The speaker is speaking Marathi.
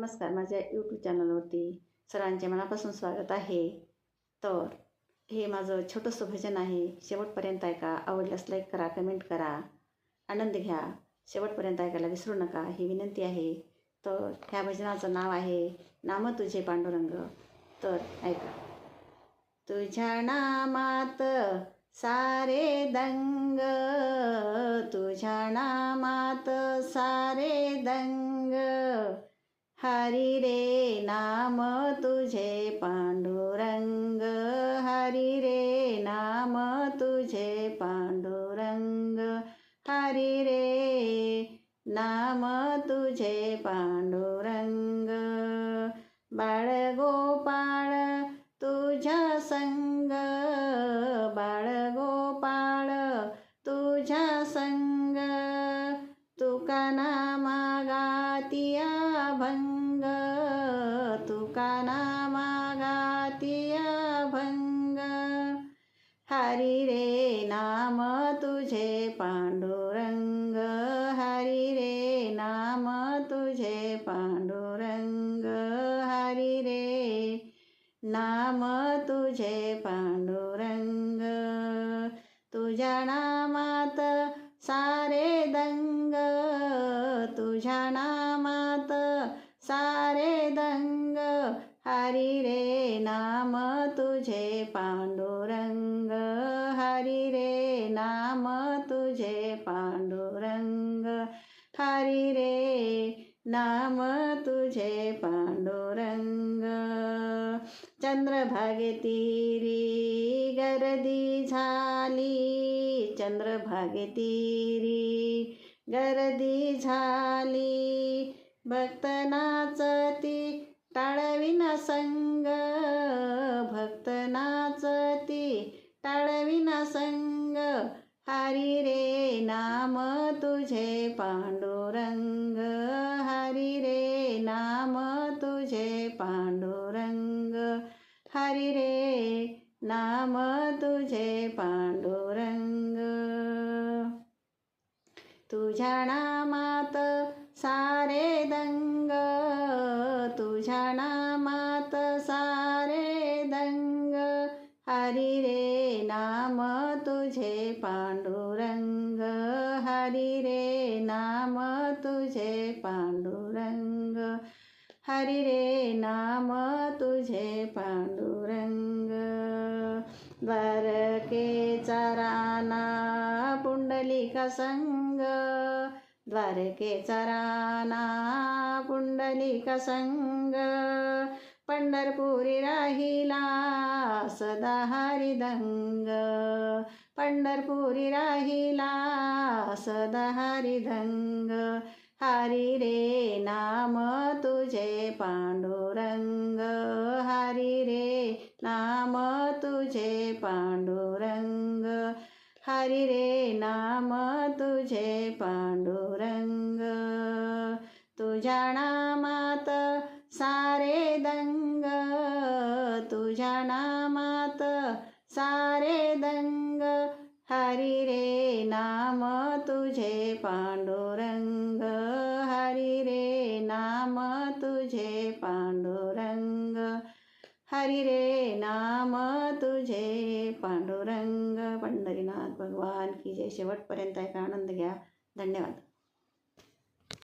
नमस्कार माझ्या यूट्यूब चॅनलवरती सरांचे मनापासून स्वागत आहे. तर हे माझं छोटंसं भजन आहे. शेवटपर्यंत ऐका. आवडल्यास लाईक करा कमेंट करा. आनंद घ्या. शेवटपर्यंत ऐकायला विसरू नका. ही विनंती आहे. तर ह्या भजनाचं नाव आहे नाम तुझे पांडुरंग. तर ऐका. तुझ्या नामात सारे दंग तुझ्या नामात सारे दंग. हरी रे नाम तुझे पांडुरंग. हरी रे नाम तुझे पांडुरंग. हरी रे नाम तुझे पांडुरंग. बाळगोपाळ भंग तुका नामागातिया भंग हरी रे नाम तुझे पांडुरंग हरी रे नाम तुझे पांडुरंग हरी रे नाम तुझे पांडुरंग. तुझ्या नामात सारे दंग तुझ्या नाम हरी रे नाम तुझे पांडुरंग. हरी रे नाम तुझे पांडुरंग. चंद्रभागे तिरी गर्दी झाली. चंद्रभागे तिरी गर्दी झाली. भक्त नाचती टाळविना संग. भक्त नाचती टाळविन संग. हरी रे नाम तुझे पांडुरंग. हरी रे नाम तुझे पांडुरंग. हरी रे नाम तुझे पांडुरंग. तुझ्या नामात सारे दंग. तुझ्या नाम नाम तुझे पांडुरंग हरी रे नाम तुझे पांडुरंग हरी रे नाम तुझे पांडुरंग. द्वारकेचा राणा पुंडलिका संग. द्वारकेचा राणा पुंडलिका संग. पंढरपुरी राहिला सदा हरिदंग. पंढरपुरी राहिला सदा हरिदंग. हरी रे नाम तुझे पांडुरंग. हरी रे नाम तुझे पांडुरंग. हरी रे नाम तुझे पांडुरंग. तुझ्या नामात सारे दंग तुझ्या नामात सारे दंग. हरी रे नाम तुझे पांडुरंग. हरी रे नाम तुझे पांडुरंग. हरी रे नाम तुझे पांडुरंग. पंढरीनाथ भगवान की जय शेवटपर्यंत ऐका आनंद घ्या. धन्यवाद.